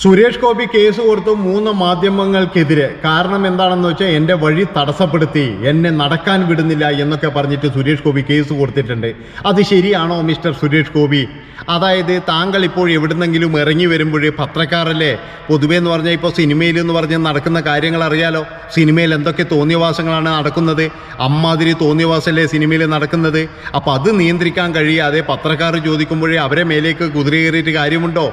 Suresh Gopi case കൊടുത്തു മൂന്ന് മാധ്യമങ്ങൾക്കെതിരെ കാരണം എന്താണെന്ന് വെച്ചാൽ എന്റെ വഴി തടസ്സപ്പെടുത്തി എന്നെ നടക്കാൻ വിടുന്നില്ല എന്നൊക്കെ പറഞ്ഞിട്ട് സുരേഷ് ഗോപി കേസ് കൊടുത്തിട്ടുണ്ട്. അത് ശരിയാണോ മിസ്റ്റർ സുരേഷ് ഗോപി? അതായത് താങ്കൾ ഇപ്പോൾ എവിടുന്നെങ്കിലും ഇറങ്ങി വരുമ്പോഴേ പത്രക്കാരല്ലേ? പൊതുവേ എന്ന് പറഞ്ഞാൽ ഇപ്പോൾ സിനിമയിൽ എന്ന് പറഞ്ഞാൽ നടക്കുന്ന കാര്യങ്ങൾ അറിയാലോ? സിനിമയിൽ എന്തൊക്കെ തോന്നിയവാസങ്ങളാണ് നടക്കുന്നത്? അമ്മാതിരി തോന്നിയവാസല്ലേ സിനിമയിൽ നടക്കുന്നത്? അപ്പോൾ അത് നിയന്ത്രിക്കാൻ കഴിയാതെ പത്രക്കാർ ചോദിക്കുമ്പോഴേ അവരെ മേലേക്ക് കുതിരയേറിയിട്ട് കാര്യമുണ്ടോ?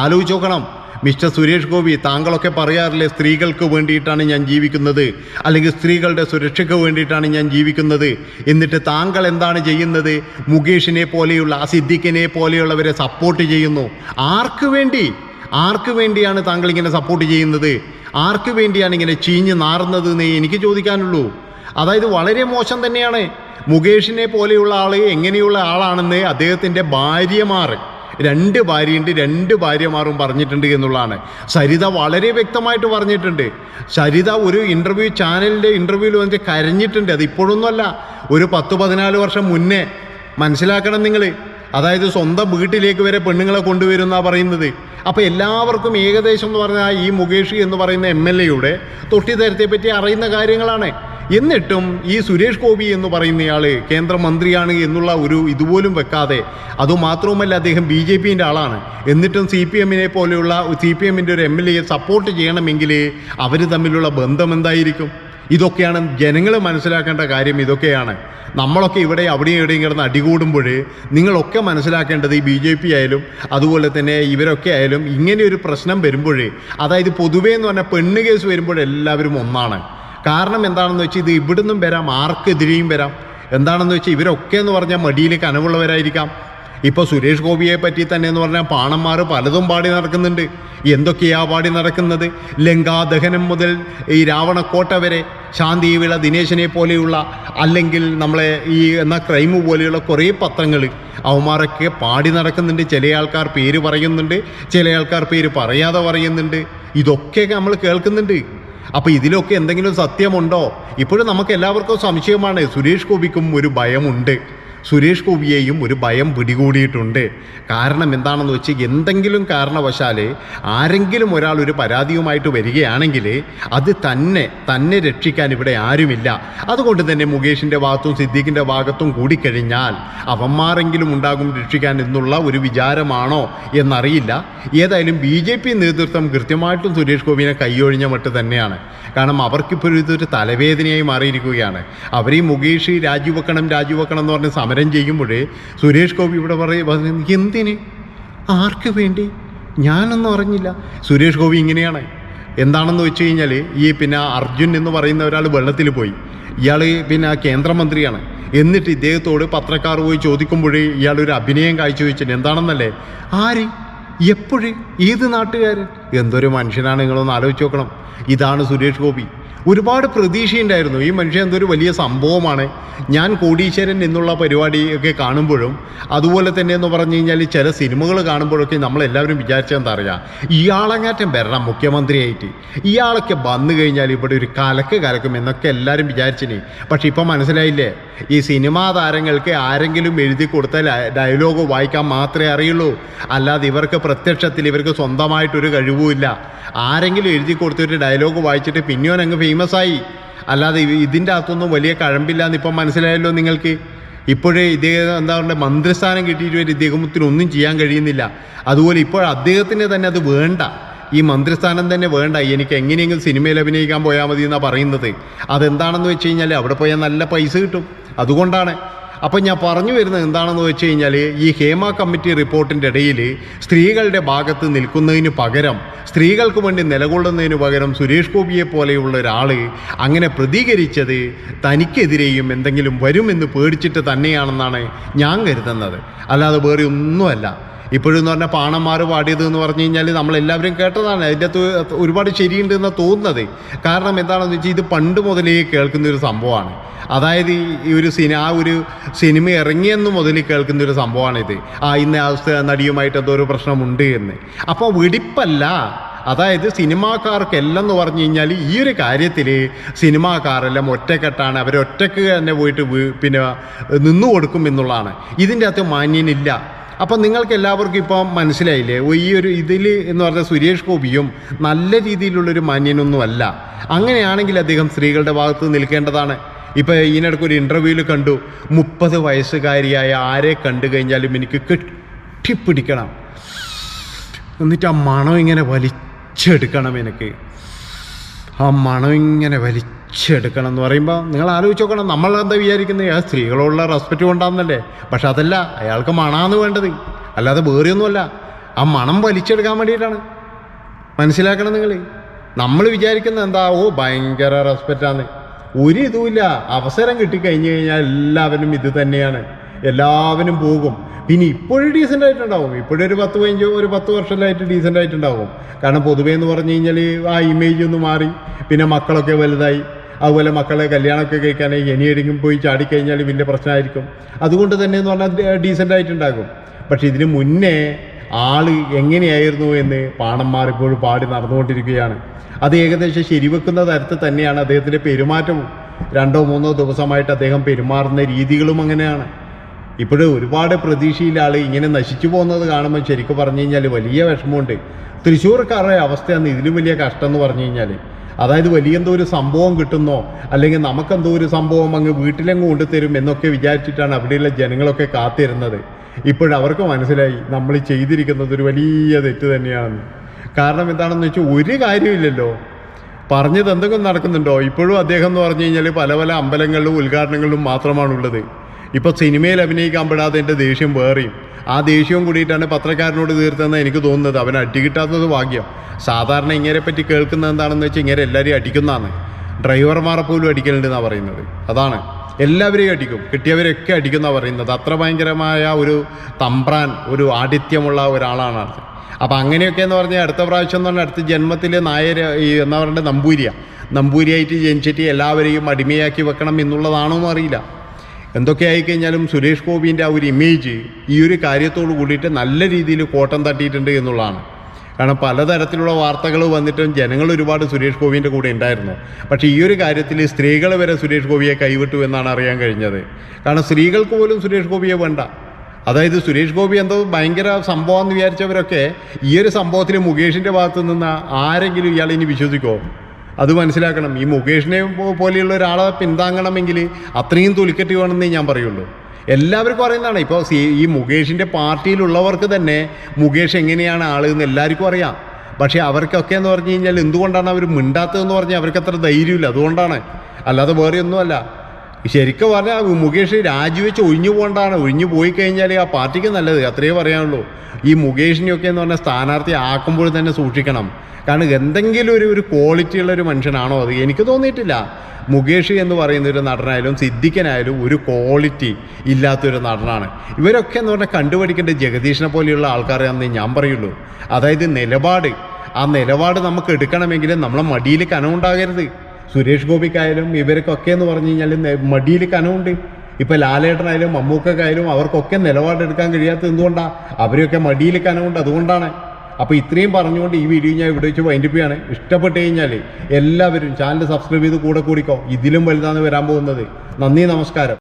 ആലോചിച്ച് നോക്കണം. മിസ്റ്റർ സുരേഷ് ഗോപി താങ്കളൊക്കെ പറയാറില്ലേ സ്ത്രീകൾക്ക് വേണ്ടിയിട്ടാണ് ഞാൻ ജീവിക്കുന്നത്? അല്ലെങ്കിൽ സ്ത്രീകളുടെ സുരക്ഷയ്ക്ക് വേണ്ടിയിട്ടാണ് ഞാൻ ജീവിക്കുന്നത്? എന്നിട്ട് താങ്കൾ എന്താണ് ചെയ്യുന്നത്? മുകേഷിനെ പോലെയുള്ള ആ സിദ്ദിഖിനെ പോലെയുള്ളവരെ സപ്പോർട്ട് ചെയ്യുന്നു. ആർക്ക് വേണ്ടി? ആർക്ക് വേണ്ടിയാണ് താങ്കൾ ഇങ്ങനെ സപ്പോർട്ട് ചെയ്യുന്നത്? ആർക്ക് വേണ്ടിയാണ് ഇങ്ങനെ ചീഞ്ഞ് നാറുന്നത് എന്നേ എനിക്ക് ചോദിക്കാനുള്ളൂ. അതായത് വളരെ മോശം തന്നെയാണ്. മുകേഷിനെ പോലെയുള്ള ആൾ എങ്ങനെയുള്ള ആളാണെന്ന് അദ്ദേഹത്തിന്റെ ഭാര്യമാർ രണ്ട് ഭാര്യയുണ്ട് രണ്ട് ഭാര്യമാരും പറഞ്ഞിട്ടുണ്ട് എന്നുള്ളതാണ്. സരിത വളരെ വ്യക്തമായിട്ട് പറഞ്ഞിട്ടുണ്ട്. സരിത ഒരു ഇന്റർവ്യൂ ചാനലിന്റെ ഇന്റർവ്യൂവിൽ വന്നിട്ട് കരഞ്ഞിട്ടുണ്ട്. അത് ഇപ്പോഴൊന്നുമല്ല ഒരു പത്ത് പതിനാല് വർഷം മുന്നേ. മനസ്സിലാക്കണം നിങ്ങൾ അതായത് സ്വന്തം വീട്ടിലേക്ക് വരെ പെണ്ണുങ്ങളെ കൊണ്ടുവരുന്ന പറയുന്നത്. അപ്പോൾ എല്ലാവർക്കും ഏകദേശം എന്ന് പറഞ്ഞാൽ ഈ മുകേഷ് എന്ന് പറയുന്ന എം എൽ എയുടെ പറ്റി അറിയുന്ന കാര്യങ്ങളാണ്. എന്നിട്ടും ഈ സുരേഷ് ഗോപി എന്ന് പറയുന്നയാൾ കേന്ദ്രമന്ത്രിയാണ് എന്നുള്ള ഒരു ഇതുപോലും വെക്കാതെ അതുമാത്രവുമല്ല അദ്ദേഹം ബി ജെ പിന്റെ ആളാണ്. എന്നിട്ടും സി പി എമ്മിനെ പോലെയുള്ള സി പി എമ്മിന്റെ ഒരു എം എൽ എയെ സപ്പോർട്ട് ചെയ്യണമെങ്കിൽ അവർ തമ്മിലുള്ള ബന്ധം എന്തായിരിക്കും? ഇതൊക്കെയാണ് ജനങ്ങൾ മനസ്സിലാക്കേണ്ട കാര്യം ഇതൊക്കെയാണ്. നമ്മളൊക്കെ ഇവിടെ അവിടെയും എവിടെയും കിടന്ന് അടികൂടുമ്പോൾ നിങ്ങളൊക്കെ മനസ്സിലാക്കേണ്ടത് ഈ ബി ജെ പി ആയാലും അതുപോലെ തന്നെ ഇവരൊക്കെ ആയാലും ഇങ്ങനെ ഒരു പ്രശ്നം വരുമ്പോൾ അതായത് പൊതുവേ എന്ന് പറഞ്ഞാൽ പെണ്ണ് കേസ് വരുമ്പോൾ എല്ലാവരും ഒന്നാണ്. കാരണം എന്താണെന്ന് വെച്ചാൽ ഇത് ഇവിടുന്നും വരാം ആർക്കെതിരെയും വരാം. എന്താണെന്ന് വെച്ചാൽ ഇവരൊക്കെ എന്ന് പറഞ്ഞാൽ മടിയിലേക്ക് അനവുള്ളവരായിരിക്കാം ഇപ്പോൾ സുരേഷ് ഗോപിയെ പറ്റി തന്നെ എന്ന് പറഞ്ഞാൽ പാണന്മാർ പലതും പാടി നടക്കുന്നുണ്ട്. എന്തൊക്കെയാ പാടി നടക്കുന്നത്? ലങ്കാദഹനം മുതൽ ഈ രാവണക്കോട്ട വരെ ശാന്തിവിള ദിനേശനെ പോലെയുള്ള അല്ലെങ്കിൽ നമ്മളെ ഈ എന്ന ക്രൈം പോലെയുള്ള കുറേ പത്രങ്ങൾ അവന്മാരൊക്കെ പാടി നടക്കുന്നുണ്ട്. ചില ആൾക്കാർ പേര് പറയുന്നുണ്ട് ചില ആൾക്കാർ പേര് പറയാതെ പറയുന്നുണ്ട്. ഇതൊക്കെ നമ്മൾ കേൾക്കുന്നുണ്ട്. അപ്പോൾ ഇതിലൊക്കെ എന്തെങ്കിലും സത്യമുണ്ടോ? ഇപ്പോഴും നമുക്ക് എല്ലാവർക്കും സംശയമാണ്. സുരേഷ് ഗോപിക്കും ഒരു ഭയമുണ്ട്. സുരേഷ് ഗോപിയെയും ഒരു ഭയം പിടികൂടിയിട്ടുണ്ട്. കാരണം എന്താണെന്ന് വെച്ച് എന്തെങ്കിലും കാരണവശാൽ ആരെങ്കിലും ഒരാൾ ഒരു പരാതിയുമായിട്ട് വരികയാണെങ്കിൽ അത് തന്നെ തന്നെ രക്ഷിക്കാൻ ഇവിടെ ആരുമില്ല. അതുകൊണ്ട് തന്നെ മുകേഷിന്റെ ഭാഗത്തും സിദ്ദീഖിന്റെ ഭാഗത്തും കൂടിക്കഴിഞ്ഞാൽ അവന്മാരെങ്കിലും ഉണ്ടാകും രക്ഷിക്കാൻ എന്നുള്ള ഒരു വിചാരമാണോ എന്നറിയില്ല. ഏതായാലും ബി ജെ പി നേതൃത്വം കൃത്യമായിട്ടും സുരേഷ് ഗോപിനെ കൈയൊഴിഞ്ഞ മട്ട് തന്നെയാണ്. കാരണം അവർക്കിപ്പോഴും ഇതൊരു തലവേദനയായി മാറിയിരിക്കുകയാണ്. അവർ ഈ മുകേഷ് രാജിവെക്കണം രാജിവെക്കണം എന്ന് പറഞ്ഞ് സമരം ചെയ്യുമ്പോഴേ സുരേഷ് ഗോപി ഇവിടെ പറയും എന്തിന്? ആർക്ക് വേണ്ടി? ഞാനൊന്നും അറിഞ്ഞില്ല. സുരേഷ് ഗോപി ഇങ്ങനെയാണ്. എന്താണെന്ന് വെച്ച് കഴിഞ്ഞാൽ ഈ പിന്നെ അർജുൻ എന്ന് പറയുന്ന ഒരാൾ വെള്ളത്തിൽ പോയി. ഇയാൾ പിന്നെ കേന്ദ്രമന്ത്രിയാണ്. എന്നിട്ട് ഇദ്ദേഹത്തോട് പത്രക്കാർ പോയി ചോദിക്കുമ്പോഴേ ഇയാൾ ഒരു അഭിനയം കാഴ്ചവെച്ചിട്ട് എന്താണെന്നല്ലേ? ആര്? എപ്പോഴും? ഏത് നാട്ടുകാരൻ? എന്തൊരു മനുഷ്യനാണ് നിങ്ങളൊന്ന് ആലോചിച്ച് നോക്കണം. ഇതാണ് സുരേഷ് ഗോപി. ഒരുപാട് പ്രതീക്ഷയുണ്ടായിരുന്നു. ഈ മനുഷ്യൻ എന്തൊരു വലിയ സംഭവമാണ്. ഞാൻ കോടീശ്വരൻ എന്നുള്ള പരിപാടിയൊക്കെ കാണുമ്പോഴും അതുപോലെ തന്നെ എന്ന് പറഞ്ഞു കഴിഞ്ഞാൽ ചില സിനിമകൾ കാണുമ്പോഴൊക്കെ നമ്മളെല്ലാവരും വിചാരിച്ചെന്താ അറിയാം ഇയാളങ്ങാറ്റം വരണം മുഖ്യമന്ത്രിയായിട്ട്. ഇയാളൊക്കെ വന്നു കഴിഞ്ഞാൽ ഇവിടെ ഒരു കലക്ക് കലക്കും എന്നൊക്കെ എല്ലാവരും വിചാരിച്ചിനി. പക്ഷെ ഇപ്പം മനസ്സിലായില്ലേ ഈ സിനിമാ താരങ്ങൾക്ക് ആരെങ്കിലും എഴുതി കൊടുത്ത ഡയലോഗ് വായിക്കാൻ മാത്രമേ അറിയുള്ളൂ. അല്ലാതെ ഇവർക്ക് പ്രത്യക്ഷത്തിൽ ഇവർക്ക് സ്വന്തമായിട്ടൊരു കഴിവുമില്ല. ആരെങ്കിലും എഴുതി കൊടുത്തൊരു ഡയലോഗ് വായിച്ചിട്ട് പിന്നെയോൻ അങ്ങ് ഫേമസ് ആയി. അല്ലാതെ ഇതിന്റെ അകത്തൊന്നും വലിയ കഴമ്പില്ല എന്ന് ഇപ്പം മനസ്സിലായല്ലോ നിങ്ങൾക്ക്. ഇപ്പോഴേ ഇദ്ദേഹം എന്താ പറയുക മന്ത്രിസ്ഥാനം കിട്ടിയിട്ട് വരെ ഇദ്ദേഹത്തിന് ഒന്നും ചെയ്യാൻ കഴിയുന്നില്ല. അതുപോലെ ഇപ്പോൾ അദ്ദേഹത്തിന് തന്നെ അത് വേണ്ട. ഈ മന്ത്രിസ്ഥാനം തന്നെ വേണ്ട. എനിക്ക് എങ്ങനെയെങ്കിലും സിനിമയിൽ അഭിനയിക്കാൻ പോയാൽ മതി എന്നാണ് പറയുന്നത്. അതെന്താണെന്ന് വെച്ച് കഴിഞ്ഞാൽ അവിടെ പോയാൽ നല്ല പൈസ കിട്ടും. അതുകൊണ്ടാണ്. അപ്പം ഞാൻ പറഞ്ഞു വരുന്നത് എന്താണെന്ന് വെച്ച് കഴിഞ്ഞാൽ ഈ ഹേമ കമ്മിറ്റി റിപ്പോർട്ടിന്റെ ഇടയിൽ സ്ത്രീകളുടെ ഭാഗത്ത് നിൽക്കുന്നതിന് പകരം സ്ത്രീകൾക്ക് വേണ്ടി നിലകൊള്ളുന്നതിന് പകരം സുരേഷ് ഗോപിയെ പോലെയുള്ള ഒരാൾ അങ്ങനെ പ്രതികരിച്ചത് തനിക്കെതിരെയും എന്തെങ്കിലും വരുമെന്ന് പേടിച്ചിട്ട് തന്നെയാണെന്നാണ് ഞാൻ കരുതുന്നത്. അല്ലാതെ വേറെ ഒന്നുമല്ല. ഇപ്പോഴെന്ന് പറഞ്ഞാൽ പാണന്മാർ പാടിയത് എന്ന് പറഞ്ഞു കഴിഞ്ഞാൽ നമ്മളെല്ലാവരും കേട്ടതാണ്. അതിന്റെ അകത്ത് ഒരുപാട് ശരിയുണ്ട് എന്ന് തോന്നുന്നത്. കാരണം എന്താണെന്ന് വെച്ചാൽ ഇത് പണ്ട് മുതലേ കേൾക്കുന്ന ഒരു സംഭവമാണ്. അതായത് ഈ- ഒരു സിനി ആ ഒരു സിനിമ ഇറങ്ങിയെന്ന് മുതൽ കേൾക്കുന്ന ഒരു സംഭവമാണിത്. ആ ഇന്ന നടിയുമായിട്ട് എന്തോ ഒരു പ്രശ്നമുണ്ട് എന്ന്. അപ്പോൾ വെടിപ്പല്ല. അതായത് സിനിമാക്കാർക്കെല്ലാം എന്ന് പറഞ്ഞു കഴിഞ്ഞാൽ ഈ ഒരു കാര്യത്തിൽ സിനിമാക്കാരെല്ലാം ഒറ്റക്കെട്ടാണ്. അവരൊറ്റക്ക് തന്നെ പോയിട്ട് പിന്നെ നിന്നു കൊടുക്കും എന്നുള്ളതാണ്. ഇതിന്റെ അകത്ത് മാന്യനില്ല. അപ്പം നിങ്ങൾക്ക് എല്ലാവർക്കും ഇപ്പം മനസ്സിലായില്ലേ? ഈ ഒരു ഇതിൽ എന്ന് പറഞ്ഞാൽ സുരേഷ് ഗോപിയും നല്ല രീതിയിലുള്ളൊരു മാന്യനൊന്നുമല്ല. അങ്ങനെയാണെങ്കിൽ അദ്ദേഹം സ്ത്രീകളുടെ ഭാഗത്ത് നിൽക്കേണ്ടതാണ്. ഇപ്പോൾ ഇതിനിടയ്ക്ക് ഒരു ഇന്റർവ്യൂവിൽ കണ്ടു മുപ്പത് വയസ്സുകാരിയായ ആരെ കണ്ടു കഴിഞ്ഞാലും എനിക്ക് കെട്ടിപ്പിടിക്കണം. എന്നിട്ട് ആ മണം ഇങ്ങനെ വലിച്ചെടുക്കണം എനിക്ക്. ആ മണം ഇങ്ങനെ വലിച്ചെടുക്കണം എന്ന് പറയുമ്പോൾ നിങ്ങൾ ആലോചിച്ച് നോക്കണം. നമ്മൾ എന്താ വിചാരിക്കുന്നത് ആ സ്ത്രീകളോടുള്ള റെസ്പെക്റ്റ് കൊണ്ടാണെന്നല്ലേ പക്ഷെ അതല്ല അയാൾക്ക് മണാന്ന് വേണ്ടത്. അല്ലാതെ വേറെയൊന്നുമല്ല. ആ മണം വലിച്ചെടുക്കാൻ വേണ്ടിയിട്ടാണ്. മനസ്സിലാക്കണം നിങ്ങൾ നമ്മൾ വിചാരിക്കുന്നത് എന്താ? ഓ ഭയങ്കര റെസ്പെക്റ്റാണ് ഒരു ഇതുമില്ല. അവസരം കിട്ടിക്കഴിഞ്ഞ് കഴിഞ്ഞാൽ എല്ലാവരും ഇത് തന്നെയാണ്. എല്ലാവരും പോകും. പിന്നെ ഇപ്പോഴും ഡീസന്റ് ആയിട്ടുണ്ടാവും. ഇപ്പോഴും ഒരു പത്ത് പതിനഞ്ച് ഒരു പത്ത് വർഷമായിട്ട് ഡീസന്റ് ആയിട്ടുണ്ടാവും. കാരണം പൊതുവേ എന്ന് പറഞ്ഞു കഴിഞ്ഞാൽ ആ ഇമേജ് ഒന്ന് മാറി. പിന്നെ മക്കളൊക്കെ വലുതായി. അതുപോലെ മക്കളെ കല്യാണമൊക്കെ കഴിക്കാനായി ഇനിയെങ്കിലും പോയി ചാടിക്കഴിഞ്ഞാൽ വലിയ പ്രശ്നമായിരിക്കും. അതുകൊണ്ട് തന്നെ എന്ന് പറഞ്ഞാൽ ഡീസന്റ് ആയിട്ടുണ്ടാകും. പക്ഷെ ഇതിന് മുന്നേ ആൾ എങ്ങനെയായിരുന്നു എന്ന് പാണന്മാർ ഇപ്പോഴും പാടി നടന്നുകൊണ്ടിരിക്കുകയാണ്. അത് ഏകദേശം ശരിവെക്കുന്ന തരത്തിൽ തന്നെയാണ് അദ്ദേഹത്തിന്റെ പെരുമാറ്റവും. രണ്ടോ മൂന്നോ ദിവസമായിട്ട് അദ്ദേഹം പെരുമാറുന്ന രീതികളും അങ്ങനെയാണ്. ഇപ്പോഴും ഒരുപാട് പ്രതീക്ഷയിൽ ആൾ ഇങ്ങനെ നശിച്ചു പോകുന്നത് കാണുമ്പോൾ ശരിക്കും പറഞ്ഞു കഴിഞ്ഞാൽ വലിയ വിഷമമുണ്ട്. തൃശ്ശൂർക്കാരുടെ അവസ്ഥയാണ് ഇതിലും വലിയ കഷ്ടം എന്ന് പറഞ്ഞു കഴിഞ്ഞാൽ അതായത് വലിയ എന്തോ ഒരു സംഭവം കിട്ടുന്നോ അല്ലെങ്കിൽ നമുക്കെന്തോ ഒരു സംഭവം അങ്ങ് വീട്ടിലങ്ങ് കൊണ്ടുതരും എന്നൊക്കെ വിചാരിച്ചിട്ടാണ് അവിടെയുള്ള ജനങ്ങളൊക്കെ കാത്തിരുന്നത്. ഇപ്പോഴവർക്ക് മനസ്സിലായി നമ്മൾ ചെയ്തിരിക്കുന്നത് ഒരു വലിയ തെറ്റ് തന്നെയാണ് കാരണം എന്താണെന്ന് വെച്ചാൽ ഒരു കാര്യമില്ലല്ലോ. പറഞ്ഞത് എന്തെങ്കിലും നടക്കുന്നുണ്ടോ? ഇപ്പോഴും അദ്ദേഹം എന്ന് പറഞ്ഞു കഴിഞ്ഞാൽ പല പല അമ്പലങ്ങളിലും ഉദ്ഘാടനങ്ങളിലും മാത്രമാണുള്ളത്. ഇപ്പോൾ സിനിമയിൽ അഭിനയിക്കാൻ പെടാതെ എന്റെ ദേഷ്യം വേറെയും. ആ ദേഷ്യവും കൂടിയിട്ടാണ് പത്രക്കാരനോട് തീർത്തതെന്ന് എനിക്ക് തോന്നുന്നത്. അവൻ അടി കിട്ടാത്തത് ഭാഗ്യം. സാധാരണ ഇങ്ങനെ പറ്റി കേൾക്കുന്നത് എന്താണെന്ന് വെച്ചാൽ ഇങ്ങനെ എല്ലാവരെയും അടിക്കുന്നതാണ്. ഡ്രൈവർമാരെ പോലും അടിക്കലുണ്ടെന്നാണ് പറയുന്നത്. അതാണ്. എല്ലാവരെയും അടിക്കും. കിട്ടിയവരെയൊക്കെ അടിക്കുന്ന പറയുന്നത്. അത്ര ഭയങ്കരമായ ഒരു തമ്പ്രാൻ ഒരു ആഠിത്യമുള്ള ഒരാളാണ് അത് അപ്പം അങ്ങനെയൊക്കെ എന്ന് പറഞ്ഞാൽ അടുത്ത പ്രാവശ്യം എന്ന് പറഞ്ഞാൽ അടുത്ത ജന്മത്തിൽ നായർ ഈ എന്നാ പറയേണ്ടത് നമ്പൂരിയ. നമ്പൂരിയായിട്ട് ജനിച്ചിട്ട് എല്ലാവരെയും അടിമയാക്കി വെക്കണം എന്നുള്ളതാണോ എന്ന് അറിയില്ല. എന്തൊക്കെ ആയിക്കഴിഞ്ഞാലും സുരേഷ് ഗോപിന്റെ ആ ഒരു ഇമേജ് ഈ ഒരു കാര്യത്തോട് കൂടിയിട്ട് നല്ല രീതിയിൽ കോട്ടം തട്ടിയിട്ടുണ്ട് എന്നുള്ളതാണ്. കാരണം പലതരത്തിലുള്ള വാർത്തകൾ വന്നിട്ടും ജനങ്ങൾ ഒരുപാട് സുരേഷ് ഗോപിന്റെ കൂടെ ഉണ്ടായിരുന്നു. പക്ഷേ ഈ ഒരു കാര്യത്തിൽ സ്ത്രീകൾ വരെ സുരേഷ് ഗോപിയെ കൈവിട്ടു എന്നാണ് അറിയാൻ കഴിഞ്ഞത്. കാരണം സ്ത്രീകൾക്ക് പോലും സുരേഷ് ഗോപിയെ വേണ്ട. അതായത് സുരേഷ് ഗോപി എന്തോ ഭയങ്കര സംഭവം എന്ന് വിചാരിച്ചവരൊക്കെ ഈ ഒരു സംഭവത്തിൽ മുകേഷിന്റെ ഭാഗത്തു നിന്ന് ആരെങ്കിലും ഇയാൾ ഇനി വിശ്വസിക്കുമോ അത് മനസ്സിലാക്കണം. ഈ മുകേഷിനെ പോലെയുള്ള ഒരാളെ പിന്താങ്ങണമെങ്കിൽ അത്രയും തുലിക്കറ്റ് വേണമെന്നേ ഞാൻ പറയുള്ളൂ. എല്ലാവർക്കും അറിയുന്നതാണ്. ഇപ്പോൾ ഈ മുകേഷിന്റെ പാർട്ടിയിലുള്ളവർക്ക് തന്നെ മുകേഷ് എങ്ങനെയാണ് ആൾ എന്ന് എല്ലാവർക്കും അറിയാം. പക്ഷേ അവർക്കൊക്കെ എന്ന് പറഞ്ഞു കഴിഞ്ഞാൽ എന്തുകൊണ്ടാണ് അവർ മിണ്ടാത്തതെന്ന് പറഞ്ഞാൽ അവർക്ക് അത്ര ധൈര്യമില്ല. അതുകൊണ്ടാണ്. അല്ലാതെ വേറെ ഒന്നുമല്ല. ശരിക്കും പറഞ്ഞാൽ മുകേഷ് രാജിവെച്ച് ഒഴിഞ്ഞു പോകേണ്ടതാണ് ഒഴിഞ്ഞു പോയി കഴിഞ്ഞാൽ ആ പാർട്ടിക്ക് നല്ലത്. അത്രയേ പറയാനുള്ളൂ. ഈ മുകേഷിനെയൊക്കെ എന്ന് പറഞ്ഞാൽ സ്ഥാനാർത്ഥി ആക്കുമ്പോൾ തന്നെ സൂക്ഷിക്കണം. കാരണം എന്തെങ്കിലും ഒരു ഒരു ക്വാളിറ്റി ഉള്ള ഒരു മനുഷ്യനാണോ അത്? എനിക്ക് തോന്നിയിട്ടില്ല. മുകേഷ് എന്ന് പറയുന്ന ഒരു നടനായാലും സിദ്ധിക്കനായാലും ഒരു ക്വാളിറ്റി ഇല്ലാത്തൊരു നടനാണ്. ഇവരൊക്കെ എന്ന് പറഞ്ഞാൽ കണ്ടുപഠിക്കേണ്ട ജഗദീഷിനെ പോലെയുള്ള ആൾക്കാരാണെന്ന് ഞാൻ പറയുള്ളൂ. അതായത് നിലപാട്. ആ നിലപാട് നമുക്ക് എടുക്കണമെങ്കിൽ നമ്മളെ മടിയിൽ കനമുണ്ടാകരുത് സുരേഷ് ഗോപിക്കായാലും ഇവർക്കൊക്കെ എന്ന് പറഞ്ഞു കഴിഞ്ഞാൽ മടിയിൽ കനമുണ്ട് ഇപ്പൊ ലാലേട്ടനായാലും മമ്മൂക്കായാലും അവർക്കൊക്കെ നിലപാടെടുക്കാൻ കഴിയാത്തത് എന്തുകൊണ്ടാണ് അവരെയൊക്കെ മടിയിൽ കനമുണ്ട് അതുകൊണ്ടാണ്. അപ്പോൾ ഇത്രയും പറഞ്ഞുകൊണ്ട് ഈ വീഡിയോ ഞാൻ ഇവിടെ വെച്ച് വൈൻഡപ്പ് ചെയ്യാണ്. ഇഷ്ടപ്പെട്ട് കഴിഞ്ഞാൽ എല്ലാവരും ചാനൽ സബ്സ്ക്രൈബ് ചെയ്ത് കൂടെ കൂടിക്കോ. ഇതിലും വലുതാണ് വരാൻ പോകുന്നത്. നന്ദി നമസ്കാരം.